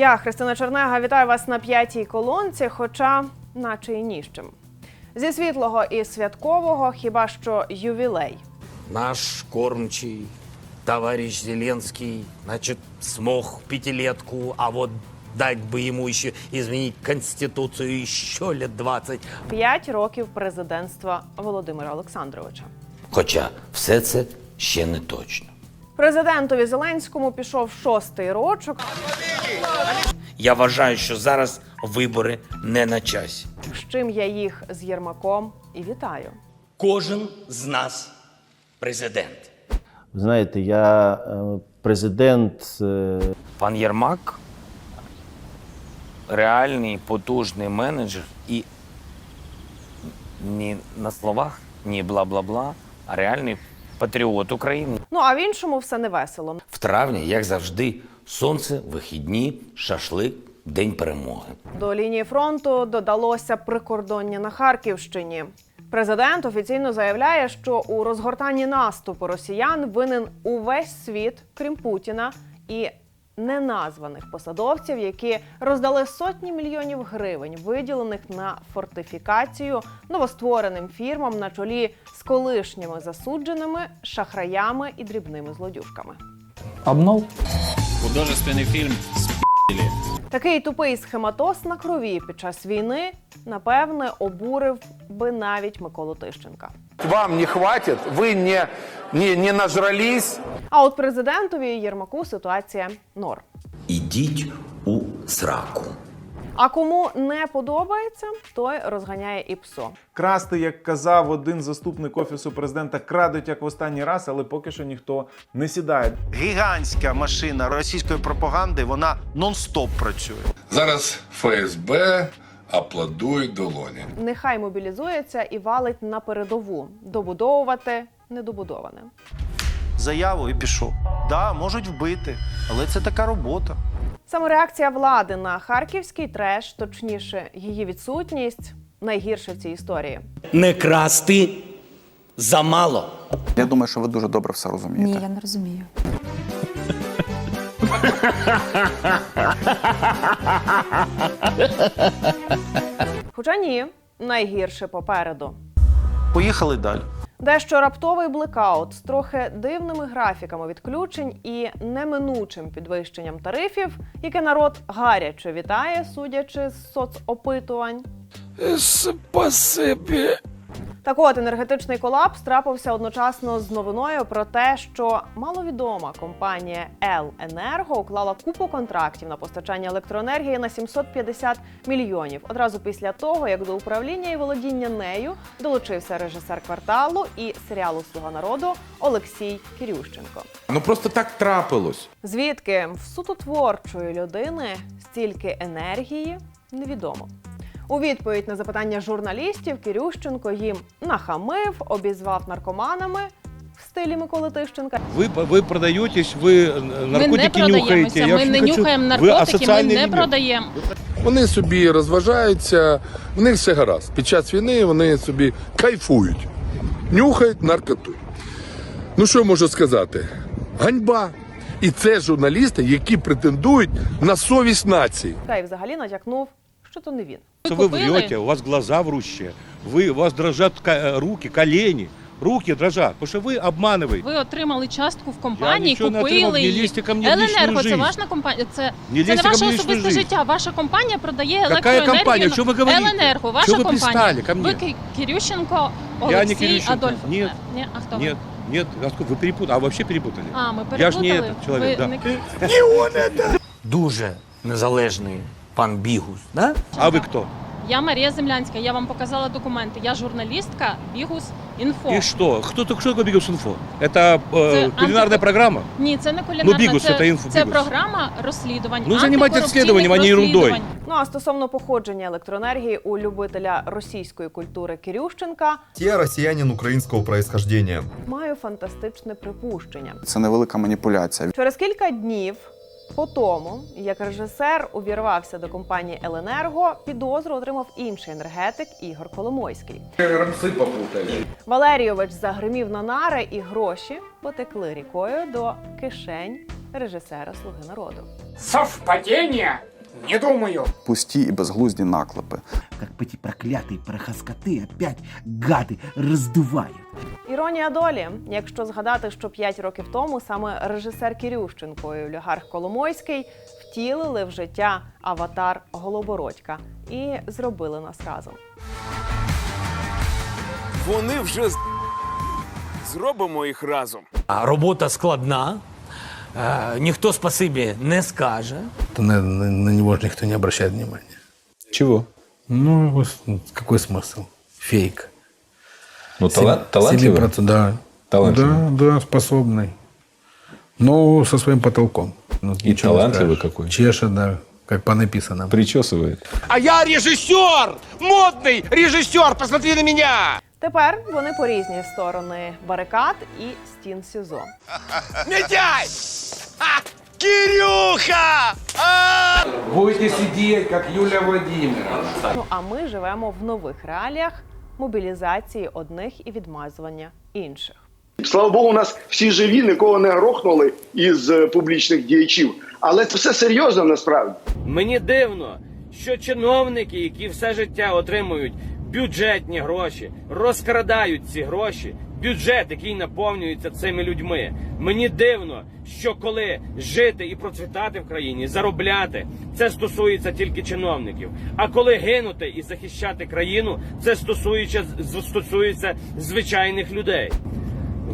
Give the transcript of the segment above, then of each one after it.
Я, Христина Чернега, вітаю вас на п'ятій колонці, хоча наче і ні з чим. Зі світлого і святкового хіба що ювілей. Наш кормчий, товарищ Зеленский, значит, смог пятилетку, а вот дать бы ему еще изменить Конституцию еще лет 20. П'ять років президентства Володимира Олександровича. Хоча все це ще не точно. Президентові Зеленському пішов шостий рочок. Я вважаю, що зараз вибори не на часі. З чим я їх з Єрмаком і вітаю. Кожен з нас президент. Знаєте, я е, президент е, Пан Єрмак реальний потужний менеджер і ні на словах, ні бла-бла-бла, а реальний патріот України. Ну а в іншому все не весело. В травні, як завжди, сонце, вихідні, шашлик, день перемоги. До лінії фронту додалося прикордоння на Харківщині. Президент офіційно заявляє, що у розгортанні наступу росіян винен увесь світ, крім Путіна і неназваних посадовців, які роздали сотні мільйонів гривень, виділених на фортифікацію новоствореним фірмам на чолі з колишніми засудженими шахраями і дрібними злодюжками. Обнов? Художественный фильм Такий тупий схематоз на крові під час війни, напевне, обурив би навіть Миколу Тищенка. Вам не хватит, ви не, не, не нажрались, А от президентові Єрмаку ситуація норм. Ідіть у сраку. А кому не подобається, той розганяє і псо. Красти, як казав один заступник офісу президента, крадуть як в останній раз, але поки що ніхто не сідає. гігантська машина російської пропаганди, вона нон-стоп працює. Зараз ФСБ аплодує долоні. Нехай мобілізується і валить на передову добудовувати недобудоване. Заяву і пішов. Да, можуть вбити, але це така робота. Саме реакція влади на харківський треш, точніше, її відсутність, найгірше в цій історії. Не красти замало. Я думаю, що ви дуже добре все розумієте. Ні, я не розумію. Хоча ні, найгірше попереду. Поїхали далі. Дещо раптовий блекаут з трохи дивними графіками відключень і неминучим підвищенням тарифів, яке народ гаряче вітає, судячи з соцопитувань. Спасибі. Так от енергетичний колапс трапився одночасно з новиною про те, що маловідома компанія «Л-Енерго» уклала купу контрактів на постачання електроенергії на 750 мільйонів. Одразу після того, як до управління і володіння нею долучився режисер кварталу і серіалу Слуга народу Олексій Кірющенко. Ну просто так трапилось. Звідки в суто творчої людини стільки енергії невідомо. У відповідь на запитання журналістів Кірющенко їм нахамив, обізвав наркоманами в стилі Миколи Тищенка. Ви, ви продаєтесь, ви наркотики нюхаєте. Ми не нюхаємо наркотики, ми не продаємо. Вони собі розважаються, в них все гаразд. Під час війни вони собі кайфують, нюхають наркоту. Ну що можу сказати? Ганьба. І це журналісти, які претендують на совість нації. Та й взагалі натякнув, що то не він. Ви Вы купили? врете, у вас глаза врущие, вы, у вас дрожат ка- руки, колени, руки дрожат, потому что вы обманываете. Ви отримали частку в компанії, Я нічого не отримав, купили не її. лізьте ко мені в лічну Еленерго, це жизнь. ваша компанія. Це, Не це не лізьте ко ваше мені в лічну особисте жизнь. життя. Ваша компанія продає Какая електроенергію. компания? на- Что вы говорите? Еленерго, ваша Что вы компанія. пристали ко мне? Ви Ки- Кирющенко, Я Олексій, не Кирющенко. Адольф. Нет. Ні, а хто ви? Нет, нет, а сколько- вы перепутали, а вообще перепутали. А, ми Я ж не переплутали. этот человек, Ви да. не- Дуже незалежний пан Бігус, да? А вы кто? Я Марія Землянська, я вам показала документи. Я журналістка Бігус Інфо. И что? Кто, что такое Бигус Инфо? Это э, Это кулинарная анти- программа? Ні, це не кулінарна, Бігус це, це інфо- це Бігус. програма розслідувань. Ну, займайтесь антикорупційних розслідуванням, а не ерундой. розслідувань. Ну а стосовно походження електроенергії у любителя російської культури Кірющенка, Я россиянин украинского происхождения. маю фантастичне припущення. Це невелика маніпуляція. Через кілька днів по тому, як режисер увірвався до компанії Еленерго, підозру отримав інший енергетик Ігор Коломойський. Рамси попутали. Валерійович загримів на нари і гроші потекли рікою до кишень режисера Слуги народу. Совпадение? Не думаю. Пусті і безглузді наклепи. Як ті прокляті прохаскоти опять гады роздувають. Іронія долі, якщо згадати, що 5 років тому саме режисер Кірющенко і олігарх Коломойський втілили в життя аватар Голобородька і зробили нас разом. Вони вже зробимо їх разом. А робота складна. Е, ніхто спасибі не скаже. На, на, на него же никто не обращает внимания. Чого? Ну, вот какой смысл? Фейк. Ну, Семи- семи процент- да. Да, да, способный. Но со своим потолком. Ну, И ничего не талантливый скажешь. какой. Чешет, да, как по написанному. Причесывает. А я режиссер! Модный режиссер! Посмотри на меня! Тепер вони по різні сторони барикад і стін СІЗО. Митяй! Кирюха! А! Будете сидеть, как Юлия Владимировна. Ну а ми живемо в нових реаліях мобілізації одних і відмазування інших. Слава Богу, у нас всі живі, нікого не грохнули із е, публічних діячів. Але це все серйозно насправді. Мені дивно, що чиновники, які все життя отримують бюджетні гроші, розкрадають ці гроші, бюджет, який наповнюється цими людьми. Мені дивно, що коли жити і процвітати в країні, заробляти, це стосується тільки чиновників. А коли гинути і захищати країну, це стосується, стосується звичайних людей.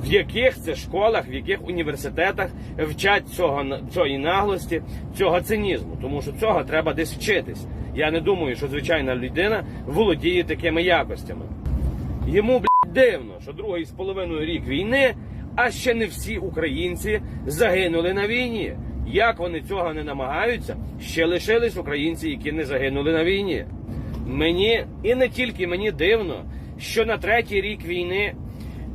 В яких це школах, в яких університетах вчать цього цієї наглості, цього цинізму, тому що цього треба десь вчитись. Я не думаю, що звичайна людина володіє такими якостями. Йому дивно, що другий з половиною рік війни, а ще не всі українці загинули на війні. Як вони цього не намагаються, ще лишились українці, які не загинули на війні. Мені і не тільки мені дивно, що на третій рік війни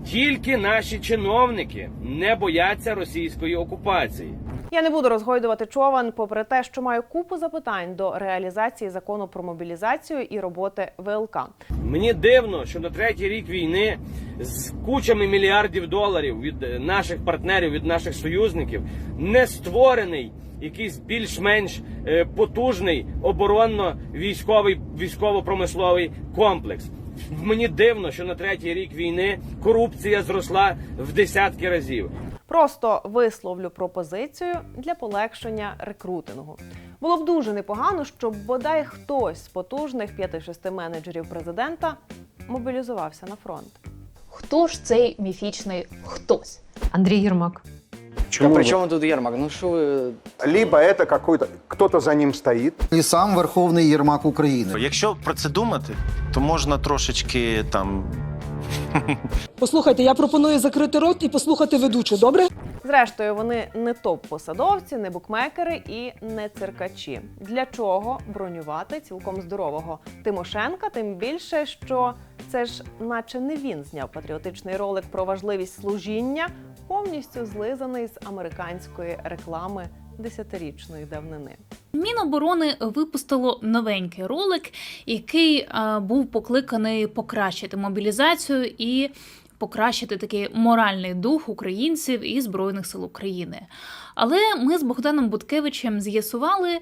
тільки наші чиновники не бояться російської окупації. Я не буду розгойдувати човен, попри те, що маю купу запитань до реалізації закону про мобілізацію і роботи ВЛК. Мені дивно, що на третій рік війни з кучами мільярдів доларів від наших партнерів, від наших союзників не створений якийсь більш-менш е, потужний оборонно-військовий військово-промисловий комплекс. Мені дивно, що на третій рік війни корупція зросла в десятки разів. Просто висловлю пропозицію для полегшення рекрутингу. Було б дуже непогано, щоб бодай хтось з потужних 5-6 менеджерів президента мобілізувався на фронт. Хто ж цей міфічний хтось? Андрій Єрмак. Чому при чому тут Єрмак? Ну що ви Либо це какой-то, хто-то за ним стоїть. І сам Верховний Єрмак України. Якщо про це думати, то можна трошечки там Послухайте, я пропоную закрити рот і послухати ведучу, добре? Зрештою, вони не топ-посадовці, не букмекери і не циркачі. Для чого бронювати цілком здорового Тимошенка? Тим більше, що це ж, наче не він зняв патріотичний ролик про важливість служіння, повністю злизаний з американської реклами десятирічної давнини. Міноборони випустило новенький ролик, який е, був покликаний покращити мобілізацію і покращити такий моральний дух українців і збройних сил України. Але ми з Богданом Буткевичем з'ясували,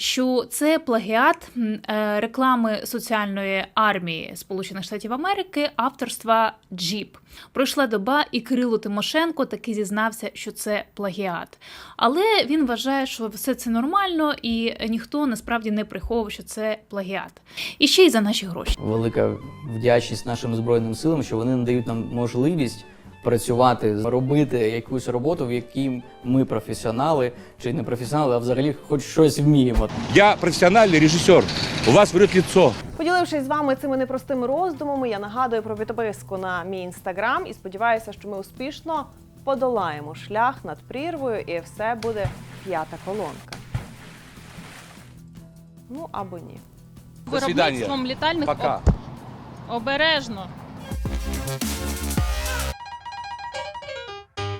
що це плагіат е, реклами соціальної армії Сполучених Штатів Америки авторства Джіп. Пройшла доба, і Кирило Тимошенко таки зізнався, що це плагіат. Але він вважає, що все це нормально, і ніхто насправді не приховував, що це плагіат. І ще й за наші гроші. велика вдячність нашим збройним силам, що вони надають нам можливість працювати, робити якусь роботу, в якій ми професіонали чи не професіонали, а взагалі хоч щось вміємо. Я профессиональный режиссер. У вас врет лицо. Поділившись з вами цими непростими роздумами, я нагадую про підписку на мій інстаграм і сподіваюся, що ми успішно подолаємо шлях над прірвою, і все буде п'ята колонка. Ну або ні. До свидания. Виробництвом літальних Пока. об- обережно.